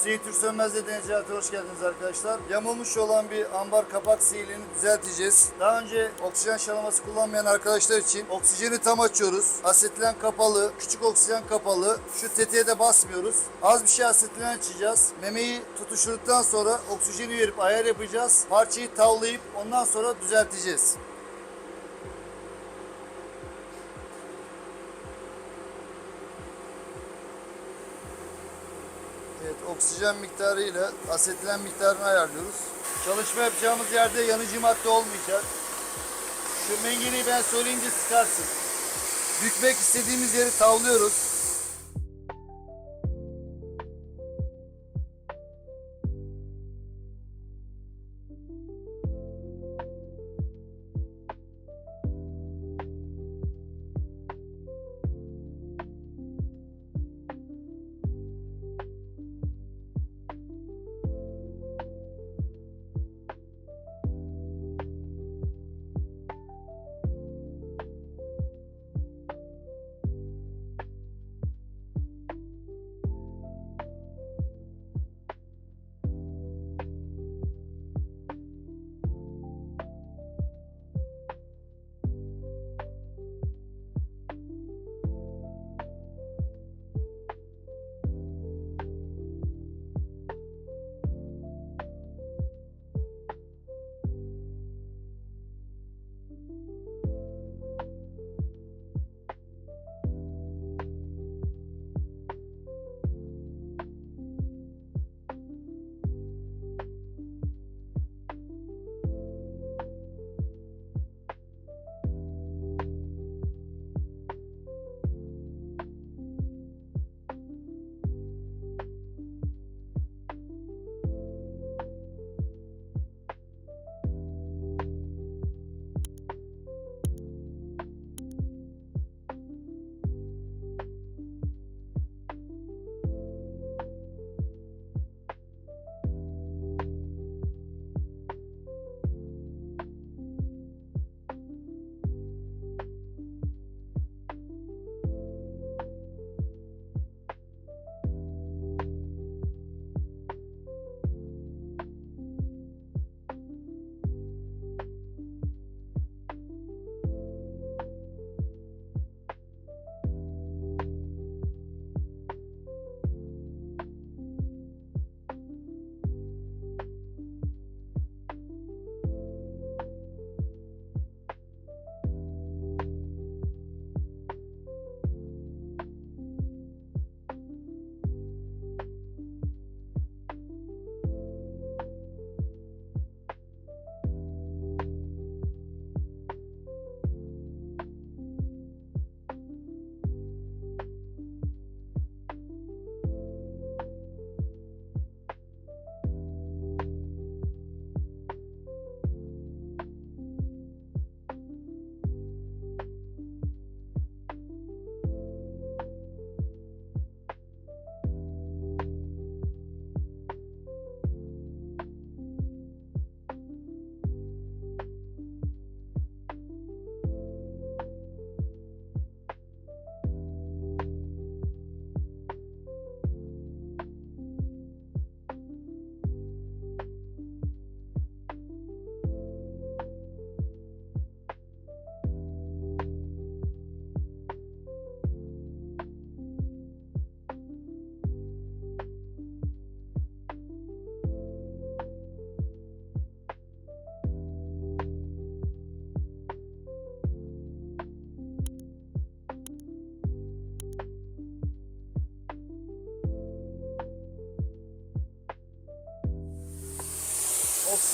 Hüseyin Türk Denizcihat'a hoş geldiniz arkadaşlar. Yamulmuş olan bir ambar kapak sihirliğini düzelteceğiz. Daha önce oksijen şalaması kullanmayan arkadaşlar için oksijeni tam açıyoruz. Asetilen kapalı, küçük oksijen kapalı. Şu tetiğe de basmıyoruz. Az bir şey asetilen açacağız. Memeyi tutuşturduktan sonra oksijeni verip ayar yapacağız. Parçayı tavlayıp ondan sonra düzelteceğiz. Oksijen miktarı ile asetilen miktarını ayarlıyoruz. Çalışma yapacağımız yerde yanıcı madde olmayacak. Şu mengeneyi ben söyleyince sıkarsın. Bükmek istediğimiz yeri tavlıyoruz.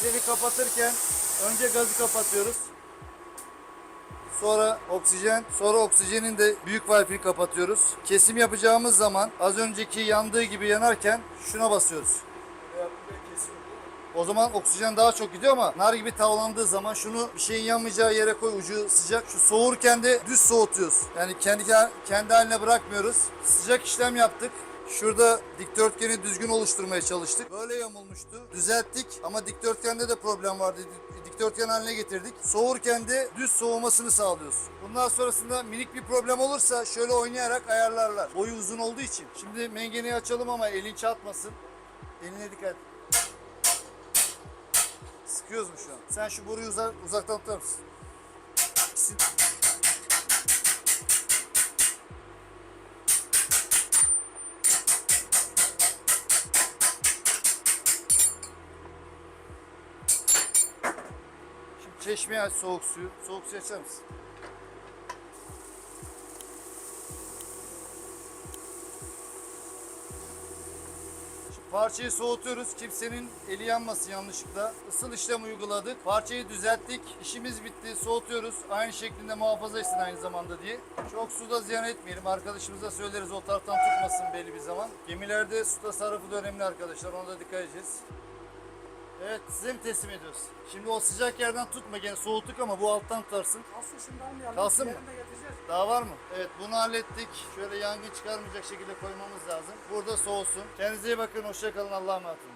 Oksijeni kapatırken önce gazı kapatıyoruz. Sonra oksijen, sonra oksijenin de büyük valfini kapatıyoruz. Kesim yapacağımız zaman az önceki yandığı gibi yanarken şuna basıyoruz. O zaman oksijen daha çok gidiyor ama nar gibi tavlandığı zaman şunu bir şeyin yanmayacağı yere koy ucu sıcak. Şu soğurken de düz soğutuyoruz. Yani kendi kendi haline bırakmıyoruz. Sıcak işlem yaptık. Şurada dikdörtgeni düzgün oluşturmaya çalıştık. Böyle yamulmuştu. Düzelttik ama dikdörtgende de problem vardı. Dikdörtgen haline getirdik. Soğurken de düz soğumasını sağlıyoruz. Bundan sonrasında minik bir problem olursa şöyle oynayarak ayarlarlar. Boyu uzun olduğu için. Şimdi mengeneyi açalım ama elin çarpmasın. Eline dikkat. Sıkıyoruz mu şu an? Sen şu boruyu uzak, uzaktan tutar mısın? Çeşmeye aç soğuk suyu. Soğuk suyu açar mısın? Parçayı soğutuyoruz. Kimsenin eli yanmasın yanlışlıkla. Isıl işlem uyguladık. Parçayı düzelttik. İşimiz bitti. Soğutuyoruz. Aynı şeklinde muhafaza etsin aynı zamanda diye. Çok suda ziyan etmeyelim. Arkadaşımıza söyleriz o taraftan tutmasın belli bir zaman. Gemilerde su tasarrufu da önemli arkadaşlar. Ona da dikkat edeceğiz. Evet size mi teslim ediyoruz? Şimdi o sıcak yerden tutma gene soğuttuk ama bu alttan tutarsın. Kalsın şimdi almayalım. Kalsın mı? Daha var mı? Evet bunu hallettik. Şöyle yangın çıkarmayacak şekilde koymamız lazım. Burada soğusun. Kendinize iyi bakın. Hoşça kalın. Allah'a emanet olun.